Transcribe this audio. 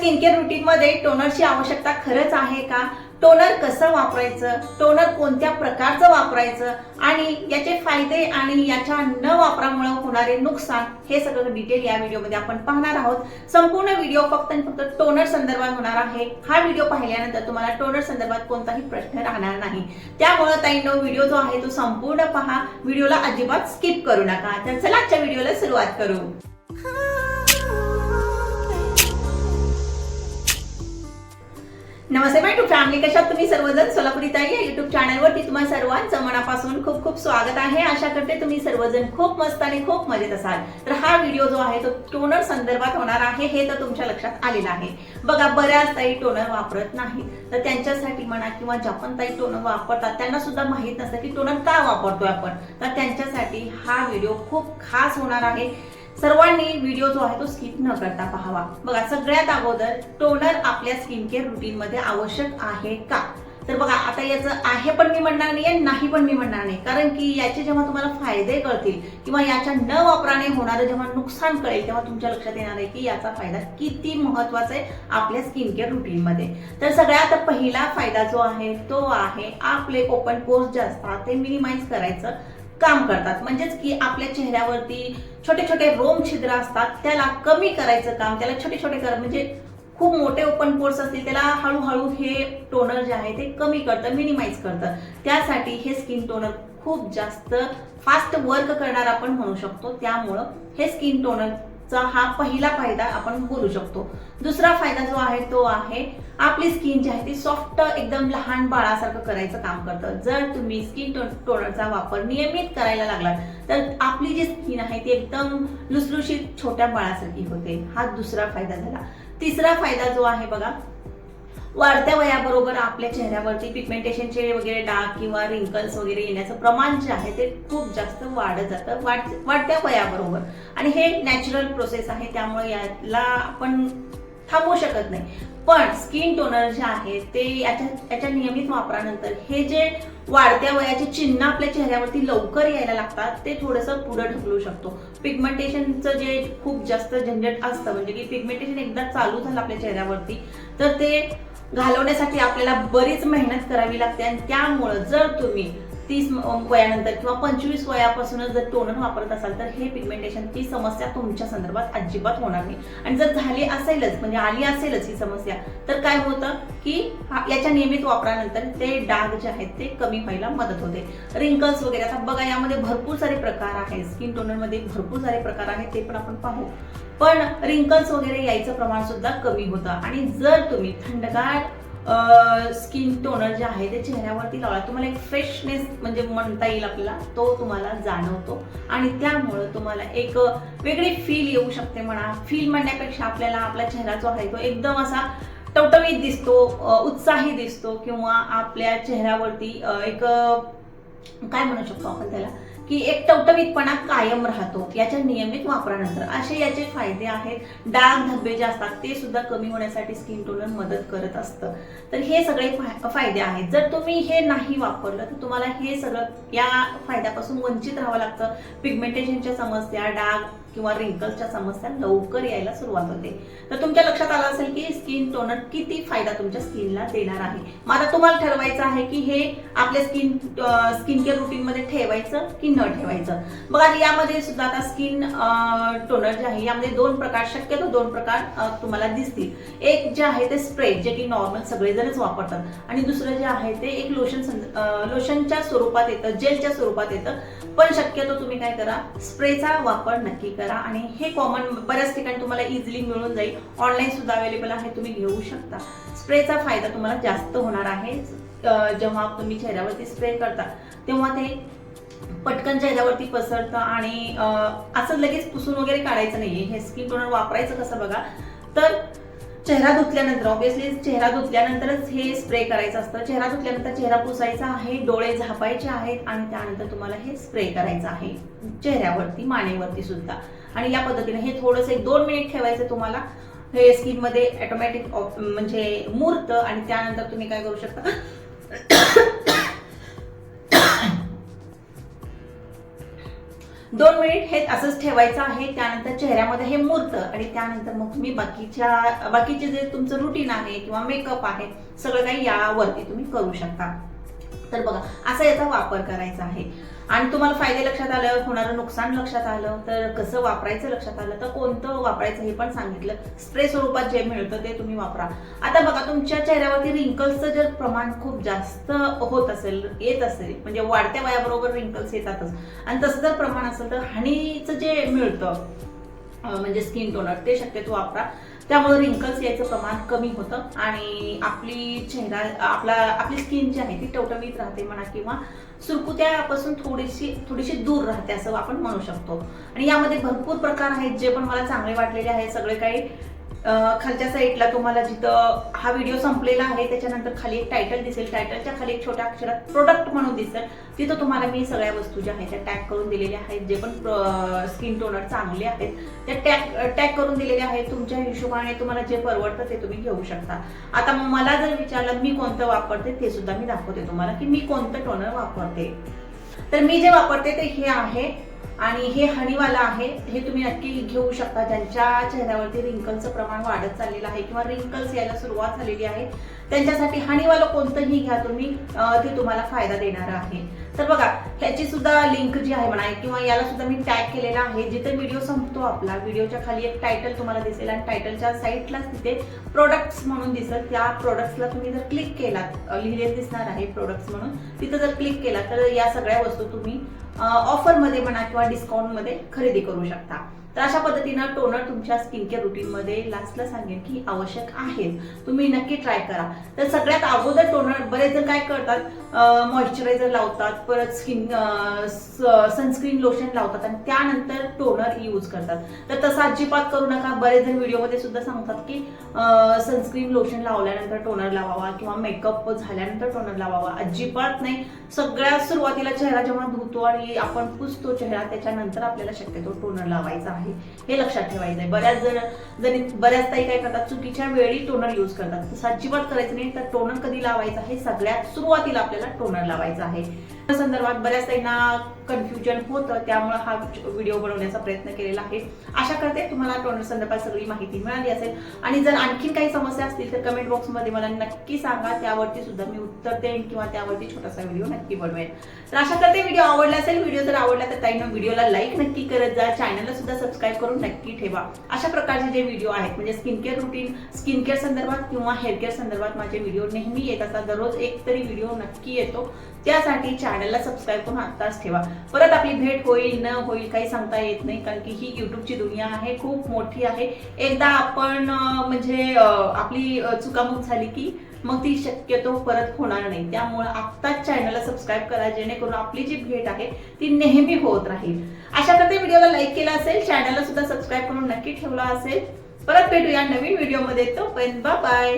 Skin care routine मध्ये टोनरची आवश्यकता खरंच आहे का? टोनर कसं वापरायचं? टोनर कोणत्या प्रकारचं वापरायचं? आणि याचे फायदे आणि याच्या न वापरामुळे होणारे नुकसान हे सगळं डिटेल या व्हिडिओमध्ये आपण पाहणार आहोत. संपूर्ण व्हिडिओ फक्त आणि फक्त टोनर संदर्भात होणार आहे. हा व्हिडिओ पाहिल्यानंतर तुम्हाला टोनर संदर्भात कोणताही प्रश्न राहणार नाही. त्यामुळे ताईंनो व्हिडिओ जो आहे तो संपूर्ण पहा. व्हिडिओला अजिबात स्किप करू नका. तर चला आजच्या व्हिडिओला सुरुवात करू. नमस्ते माय टू फॅमिली कशात तुम्ही सर्वजण? सोलापुरी ताई या युट्यूब चॅनलवरती तुम्हा सर्वांचं मनापासून खूप खूप स्वागत आहे. आशा करते तुम्ही सर्वजण खूप मस्त आणि खूप मजेत असाल. तर हा व्हिडिओ जो आहे तो टोनर संदर्भात होणार आहे हे तर तुमच्या लक्षात आलेलं आहे. बघा बऱ्याच ताई टोनर वापरत नाही तर त्यांच्यासाठी म्हणा किंवा ज्या पण ताई टोनर वापरतात त्यांना सुद्धा माहीत नसतं की टोनर का वापरतोय आपण. तर त्यांच्यासाठी हा व्हिडिओ खूप खास होणार आहे. सर्वांनी व्हिडिओ जो आहे तो स्किप न करता पाहावा. बघा सगळ्यात अगोदर टोनर आपल्या स्किन केअर रुटीन मध्ये आवश्यक आहे का? तर बघा आता याचं आहे पण मी म्हणणार नाही नाही पण मी म्हणणार नाही. कारण की याचे जेव्हा तुम्हाला फायदे कळतील किंवा याच्या न वापराने होणारं जेव्हा नुकसान कळेल तेव्हा तुमच्या लक्षात येणार आहे की याचा फायदा किती महत्त्वाचा आहे आपल्या स्किन केअर रुटीन मध्ये. तर सगळ्यात पहिला फायदा जो आहे तो आहे आपले ओपन पोर्स जे असतात ते मिनिमाइज करायचं. काम करतात. म्हणजेच की आपल्या चेहऱ्यावरती छोटे छोटे रोम छिद्र असतात त्याला कमी करायचं काम त्याला छोटे छोटे कर म्हणजे खूप मोठे ओपन पोर्स असतील त्याला हळूहळू हे टोनर जे आहे ते कमी करतं मिनिमाइज करतं. त्यासाठी हे स्किन टोनर खूप जास्त फास्ट वर्क करणार आपण म्हणू शकतो. त्यामुळं हे स्किन टोनर चा हा पहिला फायदा आपण बोलू शकतो. दुसरा फायदा जो आहे तो आहे आपली स्किन जी आहे ती सॉफ्ट एकदम लहान बाळासारखं करायचं काम करतं. जर तुम्ही स्किन टोनरचा वापर नियमित करायला लागलात तर आपली जी स्किन आहे ती एकदम लुसलुशीत छोट्या बाळासारखी होते. हा दुसरा फायदा झाला. तिसरा फायदा जो आहे बघा वाढत्या वयाबरोबर आपल्या चेहऱ्यावरती पिगमेंटेशनचे वगैरे डाग किंवा रिंकल्स वगैरे येण्याचं प्रमाण जे आहे ते खूप जास्त वाढत जातं. वाढ वाढत्या वयाबरोबर. आणि हे नॅचरल प्रोसेस आहे त्यामुळे याला आपण थांबवू शकत नाही. पण स्किन टोनर जे आहे ते याच्या याच्या नियमित वापरानंतर हे जे वाढत्या वयाचे चिन्ह आपल्या चेहऱ्यावरती लवकर यायला लागतात ते थोडंसं पुढं ढकलू शकतो. पिगमेंटेशनचं जे खूप जास्त झंझट असतं म्हणजे की पिगमेंटेशन एकदा चालू झालं आपल्या चेहऱ्यावरती तर ते घालवण्यासाठी आपल्याला बरीच मेहनत करावी लागते आणि त्यामुळं जर तुम्ही तीस वयानंतर किंवा पंचवीस वयापासूनच जर टोनर वापरत असाल तर हे पिगमेंटेशन ती समस्या तुमच्या संदर्भात अजिबात होणार नाही. आणि जर झाली असेलच म्हणजे आली असेलच ही समस्या तर काय होतं की याच्या नियमित वापरानंतर ते डाग जे आहेत ते कमी व्हायला मदत होते. रिंकल्स वगैरे आता बघा यामध्ये भरपूर सारे प्रकार आहेत. स्किन टोनरमध्ये भरपूर सारे प्रकार आहेत ते पण आपण पाहू. पण रिंकल्स वगैरे यायचं प्रमाण सुद्धा कमी होतं. आणि जर तुम्ही थंडगार स्किन टोनर जे आहे ते चेहऱ्यावरती लावला. तुम्हाला एक फ्रेशनेस म्हणजे म्हणता येईल आपल्याला तो तुम्हाला जाणवतो. आणि त्यामुळं तुम्हाला एक वेगळी फील येऊ शकते म्हणा. फील म्हणण्यापेक्षा आपल्याला आपला चेहरा जो आहे तो एकदम असा टवटवीत दिसतो उत्साही दिसतो किंवा आपल्या चेहऱ्यावरती एक काय म्हणू शकतो आपण त्याला? की एक टवटवीतपणा कायम राहतो. याच्या नियमित वापरानंतर असे याचे फायदे आहेत. डाग धब्बे जे असतात ते सुद्धा कमी होण्यासाठी स्किन टोनर मदत करत असतं. तर हे सगळे फायदे आहेत. जर तुम्ही हे नाही वापरलं तर तुम्हाला हे सगळं या फायद्यापासून वंचित राहावं लागतं. पिगमेंटेशनच्या समस्या डाग किंवा रिंकल्सच्या समस्या लवकर यायला सुरुवात होते. तर तुमच्या लक्षात आलं असेल की स्किन टोनर किती फायदा तुमच्या स्किनला देणार आहे. मग आता तुम्हाला ठरवायचं आहे की हे आपल्या स्किन स्किन केअर रुटीनमध्ये ठेवायचं की न ठेवायचं. बघा यामध्ये सुद्धा आता स्किन टोनर जे आहे यामध्ये दोन प्रकार शक्यतो दोन प्रकार तुम्हाला दिसतील. एक जे आहे ते स्प्रे जे की नॉर्मल सगळेजणच वापरतात. आणि दुसरं जे आहे ते एक लोशन लोशनच्या स्वरूपात येतं जेलच्या स्वरूपात येतं. पण शक्यतो तुम्ही काय करा स्प्रेचा वापर नक्की करा आणि हे कॉमन बऱ्याच ठिकाणी तुम्हाला इझिली मिळून जाईल. ऑनलाईन सुद्धा अवेलेबल आहे तुम्ही घेऊ शकता. स्प्रेचा फायदा तुम्हाला जास्त होणार आहे. जेव्हा तुम्ही चेहऱ्यावरती स्प्रे करता तेव्हा ते पटकन चेहऱ्यावरती पसरतं आणि असं लगेच पुसून वगैरे काढायचं नाहीये. हे स्किन टोनर वापरायचं कसं बघा? तर चेहरा धुतल्यानंतर ऑब्विसली चेहरा धुतल्यानंतरच हे स्प्रे करायचं असतं. चेहरा धुतल्यानंतर चेहरा पुसायचा आहे डोळे झापायचे आहेत आणि त्यानंतर तुम्हाला हे स्प्रे करायचं आहे. चेहऱ्यावरती मानेवरती सुद्धा. आणि या पद्धतीने हे थोडंसं एक दोन मिनिट ठेवायचं तुम्हाला. हे स्किनमध्ये ऑटोमॅटिक म्हणजे मूर्त आणि त्यानंतर तुम्ही काय करू शकता? दोन मिनिट हे असंच ठेवायचं आहे. त्यानंतर चेहऱ्यामध्ये हे मुरतं आणि त्यानंतर मग तुम्ही बाकीच्या बाकीचे जे तुमचं रुटीन आहे किंवा मेकअप आहे सगळं काही यावरती तुम्ही करू शकता. तर बघा असा याचा वापर करायचा आहे. आणि तुम्हाला फायदे लक्षात आलं होणारं नुकसान लक्षात आलं तर कसं वापरायचं लक्षात आलं तर कोणतं वापरायचं हे पण सांगितलं. स्प्रे स्वरूपात जे मिळतं ते तुम्ही वापरा. आता बघा तुमच्या चेहऱ्यावरती रिंकल्सचं जर प्रमाण खूप जास्त होत असेल येत असेल म्हणजे वाढत्या वयाबरोबर रिंकल्स येतातच आणि तसं जर प्रमाण असेल तर हानीचं जे मिळतं म्हणजे स्किन टोनर ते शक्यतो वापरा. त्यामुळे रिंकल्स यायचं प्रमाण कमी होतं. आणि आपली चेहरा आपला आपली स्किन जी आहे ती टवटवीत राहते म्हणा किंवा सुरकुत्यापासून थोडीशी थोडीशी दूर राहते असं आपण म्हणू शकतो. आणि यामध्ये भरपूर प्रकार आहेत जे पण मला चांगले वाटलेले आहेत. सगळे काही खालच्या साईडला तुम्हाला जिथं हा व्हिडिओ संपलेला आहे त्याच्यानंतर खाली एक टायटल दिसेल. टायटलच्या खाली एक छोट्या अक्षरात प्रोडक्ट म्हणून दिसेल. तिथं तुम्हाला मी सगळ्या वस्तू ज्या आहेत त्या टॅग करून दिलेल्या आहेत. जे पण स्किन टोनर चांगले आहेत त्या टॅग टॅग करून दिलेले आहेत. तुमच्या हिशोबाने तुम्हाला जे परवडतं ते तुम्ही घेऊ शकता. आता मग मला जर विचारलं मी कोणतं वापरते? ते सुद्धा मी दाखवते तुम्हाला की मी कोणतं टोनर वापरते. तर मी जे वापरते ते हे आहे. आणि हे हनीवाला आहे हे तुम्ही नक्की घेऊ शकता. ज्यांच्या चेहऱ्यावरती रिंकलचं प्रमाण वाढत चाललेलं आहे किंवा रिंकल्स यायला सुरुवात झालेली आहे त्यांच्यासाठी हनीवालं कोणतंही घ्या तुम्ही ते तुम्हाला फायदा देणार आहे. तर बघा ह्याची सुद्धा लिंक जी आहे म्हणा किंवा याला सुद्धा मी टॅग केलेला आहे जिथे व्हिडिओ संपतो आपला व्हिडिओच्या खाली एक टायटल तुम्हाला दिसेल आणि टायटलच्या साईटलाच तिथे प्रोडक्ट्स म्हणून दिसेल. त्या प्रोडक्ट्सला तुम्ही जर क्लिक केलात लिहिलेलं दिसणार आहे प्रोडक्ट्स म्हणून तिथं जर क्लिक केला तर या सगळ्या वस्तू तुम्ही ऑफरमध्ये म्हणा किंवा डिस्काउंटमध्ये खरेदी करू शकता. तर अशा पद्धतीनं टोनर तुमच्या स्किन केअर रुटीनमध्ये लास्टला सांगेन की आवश्यक आहेत. तुम्ही नक्की ट्राय करा. तर सगळ्यात अगोदर टोनर बरेच जण काय करतात मॉइश्चरायझर लावतात परत स्किन सनस्क्रीन लोशन लावतात आणि त्यानंतर टोनर यूज करतात. तर तसं अजिबात करू नका. बरेच जण व्हिडिओमध्ये सुद्धा सांगतात की सनस्क्रीन लोशन लावल्यानंतर टोनर लावावा किंवा मेकअप झाल्यानंतर टोनर लावावा. अजिबात नाही. सगळ्यात सुरुवातीला चेहरा जेव्हा धुतो आणि आपण पुसतो चेहरा त्याच्यानंतर आपल्याला शक्यतो टोनर लावायचा आहे. हे लक्षात ठेवायचं आहे बऱ्याच जण जणी बऱ्याच ताई काय करतात? चुकीच्या वेळी टोनर यूज करतात. तसं अजिबात करायचं नाही. तर टोनर कधी लावायचं आहे? सगळ्यात सुरुवातीला आपल्याला टोनर लावायचा आहे. त्या संदर्भात बऱ्याच ताईंना कन्फ्युजन होतं. त्यामुळे हा व्हिडिओ बनवण्याचा प्रयत्न केलेला आहे. आशा करते तुम्हाला टोनर संदर्भात सगळी माहिती मिळाली असेल. आणि जर आणखीन काही समस्या असतील तर कमेंट बॉक्समध्ये मला नक्की सांगा. त्यावरती सुद्धा मी उत्तर देईन किंवा त्यावरती छोटासा व्हिडिओ नक्की बनवेन. तर आशा करते व्हिडिओ आवडला असेल. व्हिडिओ जर आवडला तर ताईनं व्हिडिओला लाईक नक्की करत जा. चॅनलला सुद्धा सबस्क्राईब करून नक्की ठेवा. अशा प्रकारचे जे व्हिडिओ आहेत म्हणजे skin care routine skin care संदर्भात किंवा हेअर केअर संदर्भात माझे व्हिडिओ नेहमी येत असतात. दररोज एक तरी व्हिडिओ नक्की येतो. त्यासाठी चॅनलला सबस्क्राईब करून आत्ताच ठेवा. परत आपली भेट होईल न होईल काही सांगता येत नाही कारण की ही युट्यूबची दुनिया आहे खूप मोठी आहे. एकदा आपण म्हणजे आपली चुकामुक झाली की मग ती शक्यतो परत होणार नाही. त्यामुळे आत्ताच चॅनलला सबस्क्राईब करा जेणेकरून आपली जी भेट आहे ती नेहमी होत राहील. अशा प्रकारे व्हिडिओला लाईक केला असेल चॅनलला सुद्धा सबस्क्राईब करून नक्की ठेवला असेल. परत भेटूया नवीन व्हिडिओमध्ये तोपर्यंत बाय